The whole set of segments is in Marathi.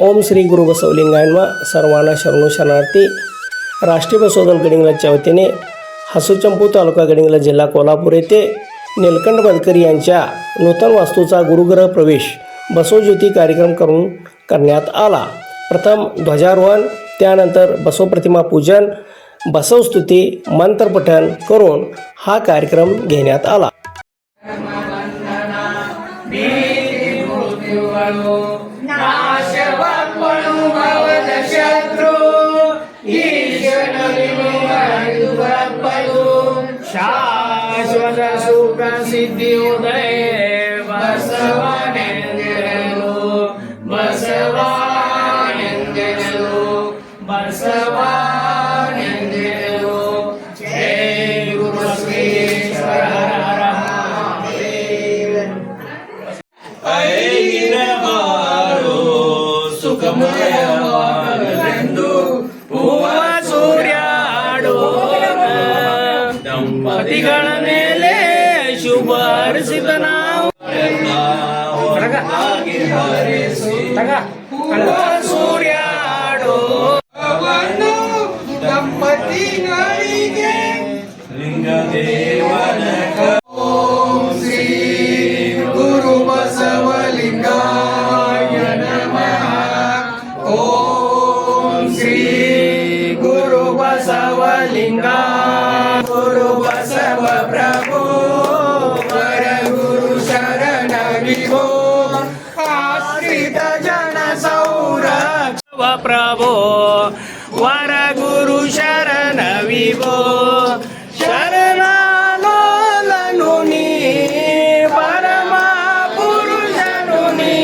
ओम श्री गुरु बसवलिंगायन्मा सर्वांना शरणू शरणार्थी. राष्ट्रीय बसवदल गडिंगलाच्या वतीने हसूचंपू तालुका गडिंगला जिल्हा कोल्हापूर येथे निलकंठ बदकर यांच्या नूतन वास्तूचा गुरुग्रह प्रवेश बसवज्योती कार्यक्रम करून करण्यात आला. प्रथम ध्वजारोहण त्यानंतर बसवप्रतिमा पूजन बसवस्तुती मंत्रपठण करून हा कार्यक्रम घेण्यात आला. ಶಾಶ್ವತ ಸುಪ್ರಸಿದ್ಧಿ ಉದಯ ಬಸವನೆಂದೆರಲು ಬಸವನೆಂದೆರಲು ಬಸವ ಸುಖಮಯವಾಗಲೆಂದು ಹೂವ ಸೂರ್ಯಾಡೋ ದಂಪತಿಗಳ ಮೇಲೆ ಶುಭ ಹರಿಸಿದ ನಾವು. ಹೂವ ಸೂರ್ಯಾಡೋ ದಂಪತಿಗಳಿಗೆ ಗುರು लिङ्गा गुरु बसव प्रभो वर गुरु शरण विभो आश्रित जन सौरक्षव प्रभो वर गुरु शरण विभो शरणानुनि परमा पुरुषनुनि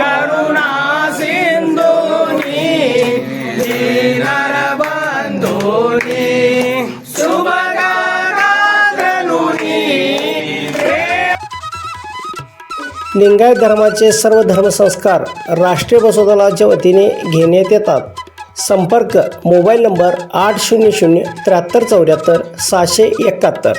करुणा लिंगायत धर्माचे सर्व धर्मसंस्कार राष्ट्रीय बसवदलाच्या वतीने घेण्यात येतात. संपर्क मोबाईल नंबर आठ शून्य शून्य त्र्याहत्तर चौऱ्याहत्तर सहाशे एकाहत्तर.